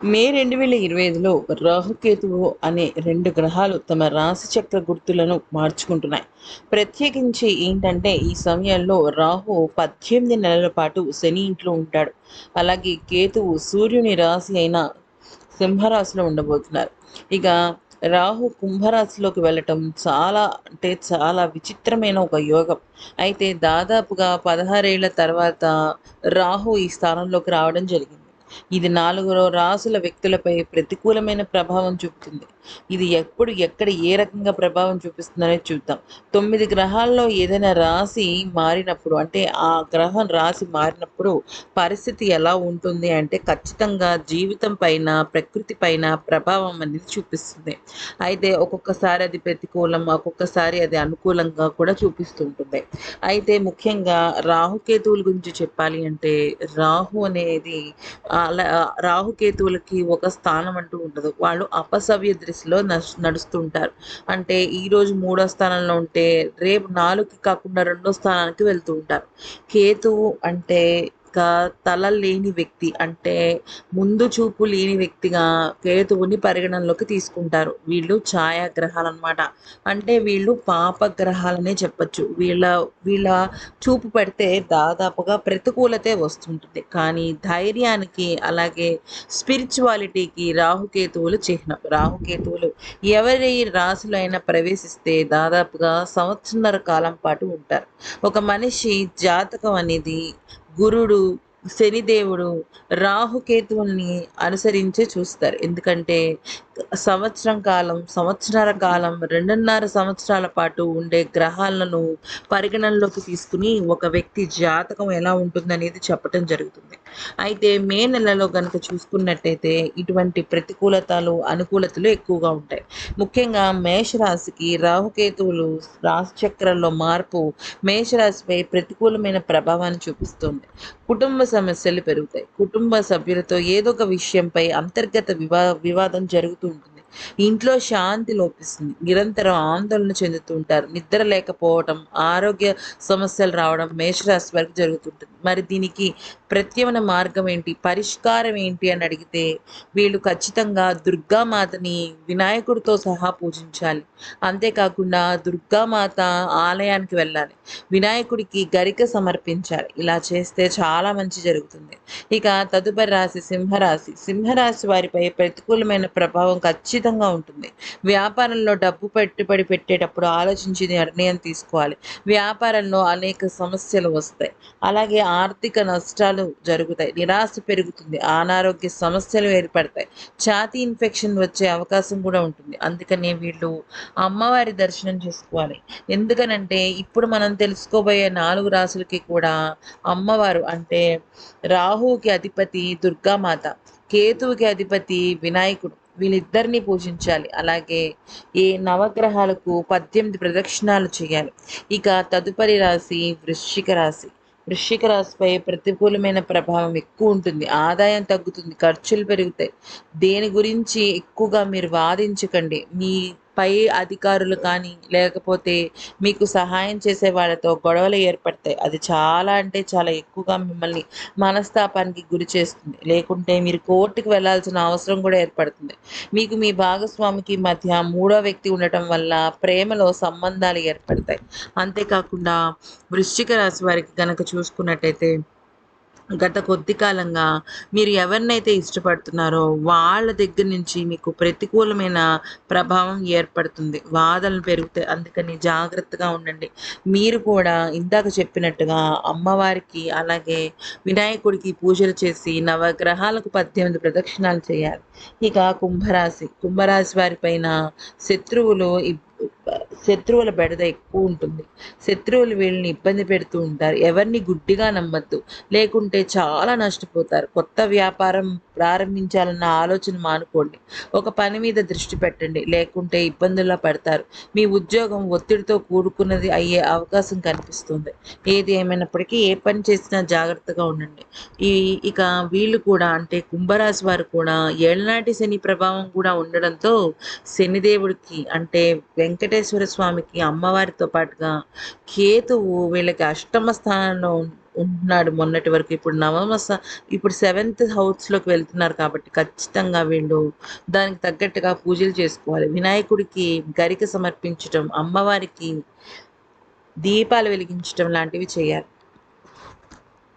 మే రెండు వేల ఇరవై ఐదులో రాహుకేతువు అనే రెండు గ్రహాలు తమ రాశి చక్ర గుర్తులను మార్చుకుంటున్నాయి. ప్రత్యేకించి ఏంటంటే ఈ సమయంలో రాహు పద్దెనిమిది నెలల పాటు శని ఇంట్లో ఉంటాడు. అలాగే కేతువు సూర్యుని రాశి అయిన సింహరాశిలో ఉండబోతున్నారు. ఇక రాహు కుంభరాశిలోకి వెళ్ళటం చాలా అంటే చాలా విచిత్రమైన ఒక యోగం. అయితే దాదాపుగా పదహారేళ్ళ తర్వాత రాహు ఈ స్థానంలోకి రావడం జరిగింది. ఇది నాలుగు రాసుల వ్యక్తులపై ప్రతికూలమైన ప్రభావం చూపుతుంది. ఇది ఎప్పుడు ఎక్కడ ఏ రకంగా ప్రభావం చూపిస్తుందనేది చూద్దాం. తొమ్మిది గ్రహాల్లో ఏదైనా రాశి మారినప్పుడు అంటే ఆ గ్రహం రాశి మారినప్పుడు పరిస్థితి ఎలా ఉంటుంది అంటే ఖచ్చితంగా జీవితం పైన ప్రకృతి పైన ప్రభావం అనేది చూపిస్తుంది. అయితే ఒక్కొక్కసారి అది ప్రతికూలం ఒక్కొక్కసారి అది అనుకూలంగా కూడా చూపిస్తుంటుంది. అయితే ముఖ్యంగా రాహుకేతువుల గురించి చెప్పాలి అంటే రాహు అనేది ఆ రాహుకేతువులకి ఒక స్థానం అంటూ ఉండదు వాళ్ళు అపసవ్య దృష్టిలో నడుస్తుంటారు. అంటే ఈరోజు మూడో స్థానంలో ఉంటే రేపు నాలుగుకి కాకుండా రెండో స్థానానికి వెళ్తూ ఉంటారు. కేతువు అంటే తల లేని వ్యక్తి అంటే ముందు చూపు లేని వ్యక్తిగా కేతువుని పరిగణనలోకి తీసుకుంటారు. వీళ్ళు ఛాయాగ్రహాలు అనమాట అంటే వీళ్ళు పాపగ్రహాలనే చెప్పచ్చు. వీళ్ళ వీళ్ళ చూపు పెడితే దాదాపుగా ప్రతికూలతే వస్తుంటుంది. కానీ ధైర్యానికి అలాగే స్పిరిచువాలిటీకి రాహుకేతువులు చిహ్నం. రాహుకేతువులు ఎవరి రాశులు అయినా ప్రవేశిస్తే దాదాపుగా సంవత్సరన్నర కాలం పాటు ఉంటారు. ఒక మనిషి జాతకం అనేది గురుడు శనిదేవుడు రాహుకేతువుల్ని అనుసరించే చూస్తారు. ఎందుకంటే సంవత్సరం కాలం సంవత్సరాల కాలం రెండున్నర సంవత్సరాల పాటు ఉండే గ్రహాలను పరిగణనలోకి తీసుకుని ఒక వ్యక్తి జాతకం ఎలా ఉంటుందనేది చెప్పటం జరుగుతుంది. అయితే మే నెలలో కనుక చూసుకున్నట్టయితే ఇటువంటి ప్రతికూలతలు అనుకూలతలు ఎక్కువగా ఉంటాయి. ముఖ్యంగా మేషరాశికి రాహుకేతువులు రాశిచక్రంలో మార్పు మేషరాశిపై ప్రతికూలమైన ప్రభావాన్ని చూపిస్తుంది. కుటుంబ సమస్యలు పెరుగుతాయి. కుటుంబ సభ్యులతో ఏదో ఒక విషయంపై అంతర్గత వివా వివాదం జరుగుతుంది ఇంట్లో శాంతి లోపిస్తుంది. నిరంతరం ఆందోళన చెందుతూ ఉంటారు. నిద్ర లేకపోవడం ఆరోగ్య సమస్యలు రావడం మేషరాశి వరకు జరుగుతుంటుంది. మరి దీనికి ప్రత్యమన మార్గం ఏంటి? పరిష్కారం ఏంటి అని అడిగితే వీళ్ళు ఖచ్చితంగా దుర్గామాతని వినాయకుడితో సహా పూజించాలి. అంతేకాకుండా దుర్గామాత ఆలయానికి వెళ్ళాలి. వినాయకుడికి గరిక సమర్పించాలి. ఇలా చేస్తే చాలా మంచి జరుగుతుంది. ఇక తదుపరి రాశి సింహరాశి. సింహరాశి వారిపై ప్రతికూలమైన ప్రభావం ఖచ్చితంగా ఉంటుంది. వ్యాపారంలో డబ్బు పెట్టుబడి పెట్టేటప్పుడు ఆలోచించి నిర్ణయం తీసుకోవాలి. వ్యాపారంలో అనేక సమస్యలు వస్తాయి. అలాగే ఆర్థిక నష్టాలు జరుగుతాయి. నిరాశ పెరుగుతుంది. అనారోగ్య సమస్యలు ఏర్పడతాయి. ఛాతీ ఇన్ఫెక్షన్ వచ్చే అవకాశం కూడా ఉంటుంది. అందుకనే వీళ్ళు అమ్మవారి దర్శనం చేసుకోవాలి. ఎందుకనంటే ఇప్పుడు మనం తెలుసుకోబోయే నాలుగు రాసులకి కూడా అమ్మవారు అంటే రాహువుకి అధిపతి దుర్గామాత కేతువుకి అధిపతి వినాయకుడు. వీళ్ళిద్దరిని పూజించాలి. అలాగే ఏ నవగ్రహాలకు పద్దెనిమిది ప్రదక్షిణాలు చేయాలి. ఇక తదుపరి రాశి వృశ్చిక రాశి. వృశ్చిక రాశిపై ప్రతికూలమైన ప్రభావం ఎక్కువ ఉంటుంది. ఆదాయం తగ్గుతుంది. ఖర్చులు పెరుగుతాయి. దేని గురించి ఎక్కువగా మీరు వాదించకండి. మీ పై అధికారులు కానీ లేకపోతే మీకు సహాయం చేసే వాళ్ళతో గొడవలు ఏర్పడతాయి. అది చాలా అంటే చాలా ఎక్కువగా మిమ్మల్ని మనస్తాపానికి గురి చేస్తుంది. లేకుంటే మీరు కోర్టుకు వెళ్ళాల్సిన అవసరం కూడా ఏర్పడుతుంది. మీకు మీ భాగస్వామికి మధ్య మూడో వ్యక్తి ఉండటం వల్ల ప్రేమలో సంబంధాలు ఏర్పడతాయి. అంతేకాకుండా వృశ్చిక రాశి వారికి కనుక చూసుకున్నట్టయితే గత కొద్ది కాలంగా మీరు ఎవరినైతే ఇష్టపడుతున్నారో వాళ్ళ దగ్గర నుంచి మీకు ప్రతికూలమైన ప్రభావం ఏర్పడుతుంది. వాదనలు పెరుగుతాయి. అందుకని జాగ్రత్తగా ఉండండి. మీరు కూడా ఇందాక చెప్పినట్టుగా అమ్మవారికి అలాగే వినాయకుడికి పూజలు చేసి నవగ్రహాలకు పద్దెనిమిది ప్రదక్షిణాలు చేయాలి. ఇక కుంభరాశి. కుంభరాశి వారిపైన శత్రువులు శత్రువుల బెడద ఎక్కువ ఉంటుంది. శత్రువులు వీళ్ళని ఇబ్బంది పెడుతూ ఉంటారు. ఎవరిని గుడ్డిగా నమ్మద్దు. లేకుంటే చాలా నష్టపోతారు. కొత్త వ్యాపారం ప్రారంభించాలన్న ఆలోచన మానుకోండి. ఒక పని మీద దృష్టి పెట్టండి. లేకుంటే ఇబ్బందుల్లో పడతారు. మీ ఉద్యోగం ఒత్తిడితో కూడుకున్నది అయ్యే అవకాశం కనిపిస్తుంది. ఏది ఏమైనప్పటికీ ఏ పని చేసినా జాగ్రత్తగా ఉండండి. ఈ ఇక వీళ్ళు కూడా అంటే కుంభరాశి వారు కూడా ఏళ్ళనాటి శని ప్రభావం కూడా ఉండడంతో శనిదేవుడికి అంటే వెంకటేశ్వర స్వామికి అమ్మవారితో పాటుగా కేతువు వీళ్ళకి అష్టమ స్థానంలో ఉంటున్నాడు మొన్నటి వరకు. ఇప్పుడు నవమ ఇప్పుడు సెవెంత్ హౌస్లోకి వెళ్తున్నారు కాబట్టి ఖచ్చితంగా వీళ్ళు దానికి తగ్గట్టుగా పూజలు చేసుకోవాలి. వినాయకుడికి గరిక సమర్పించటం అమ్మవారికి దీపాలు వెలిగించటం లాంటివి చేయాలి.